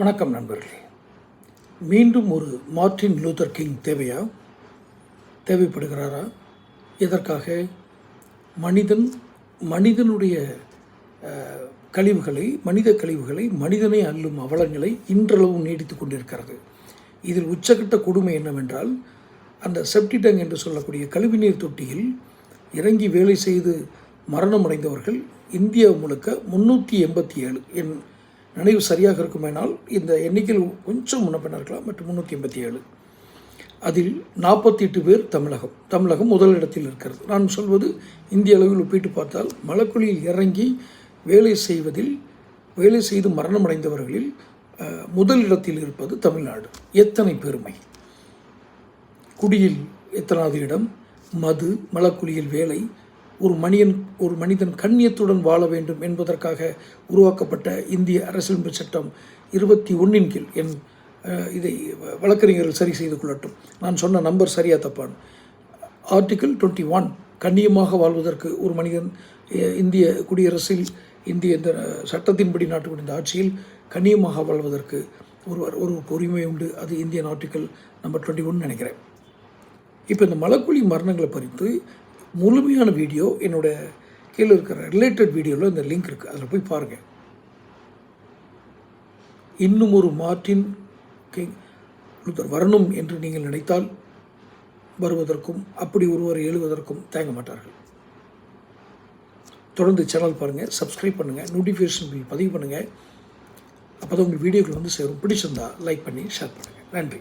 வணக்கம் நண்பர்களே. மீண்டும் ஒரு மார்ட்டின் லூதர் கிங் தேவையா? தேவைப்படுகிறாரா? இதற்காக மனிதன் மனிதனுடைய கழிவுகளை மனித கழிவுகளை மனிதனை அள்ளும் அவலங்களை இன்றளவும் நீடித்து கொண்டிருக்கிறது. இதில் உச்சக்கட்ட கொடுமை என்னவென்றால் அந்த செப்டிடங் என்று சொல்லக்கூடிய கழிவுநீர் தொட்டியில் இறங்கி வேலை செய்து மரணமடைந்தவர்கள் இந்தியா முழுக்க முன்னூற்றி எண்பத்தி ஏழு என் நினைவு சரியாக இருக்குமேனால் இந்த எண்ணிக்கையில் கொஞ்சம் முன்னப்பின இருக்கலாம் மற்றும் முந்நூற்றி எண்பத்தி ஏழு. அதில் நாற்பத்தி எட்டு பேர் தமிழகம். தமிழகம் முதலிடத்தில் இருக்கிறது. நான் சொல்வது இந்திய அளவில் ஒப்பிட்டு பார்த்தால் மலக்குழியில் இறங்கி வேலை செய்வதில் வேலை செய்து மரணமடைந்தவர்களில் அஹ், முதலிடத்தில் இருப்பது தமிழ்நாடு. எத்தனை பெருமை. குடியில் எத்தனாவது இடம் மது மலக்குழியில் வேலை ஒரு மனிதன் ஒரு மனிதன் கண்ணியத்துடன் வாழ வேண்டும் என்பதற்காக உருவாக்கப்பட்ட இந்திய அரசியலமைப்பு சட்டம் இருபத்தி ஒன்றின் கீழ். என் இதை வழக்கறிஞர்கள் சரி செய்து கொள்ளட்டும். நான் சொன்ன நம்பர் சரியா தப்பான். ஆர்டிக்கிள் டுவெண்ட்டி ஒன் கண்ணியமாக வாழ்வதற்கு ஒரு மனிதன் இந்திய குடியரசில் இந்திய இந்த சட்டத்தின்படி நாட்டு இந்த ஆட்சியில் கண்ணியமாக வாழ்வதற்கு ஒருவர் ஒரு உரிமை உண்டு. அது Indian article number twenty one நினைக்கிறேன். இப்போ இந்த மலக்குழி மரணங்களை பறித்து முழுமையான வீடியோ என்னோட கீழே இருக்கிற ரிலேட்டட் வீடியோவில் இந்த லிங்க் இருக்குது அதில் போய் பாருங்கள் இன்னும் ஒரு மார்ட்டின் கிங் லூதர் வரணும் என்று நீங்கள் நினைத்தால் வருவதற்கும் அப்படி ஒருவர் எழுவதற்கும் தயங்க மாட்டார்கள். தொடர்ந்து சேனல் பாருங்கள் சப்ஸ்கிரைப் பண்ணுங்கள் நோட்டிஃபிகேஷன் பில் பதிவு பண்ணுங்கள் அப்போ தான் உங்கள் வீடியோக்கள் வந்து சேரும். பிடிச்சிருந்தா லைக் பண்ணி ஷேர் பண்ணுங்கள் நன்றி.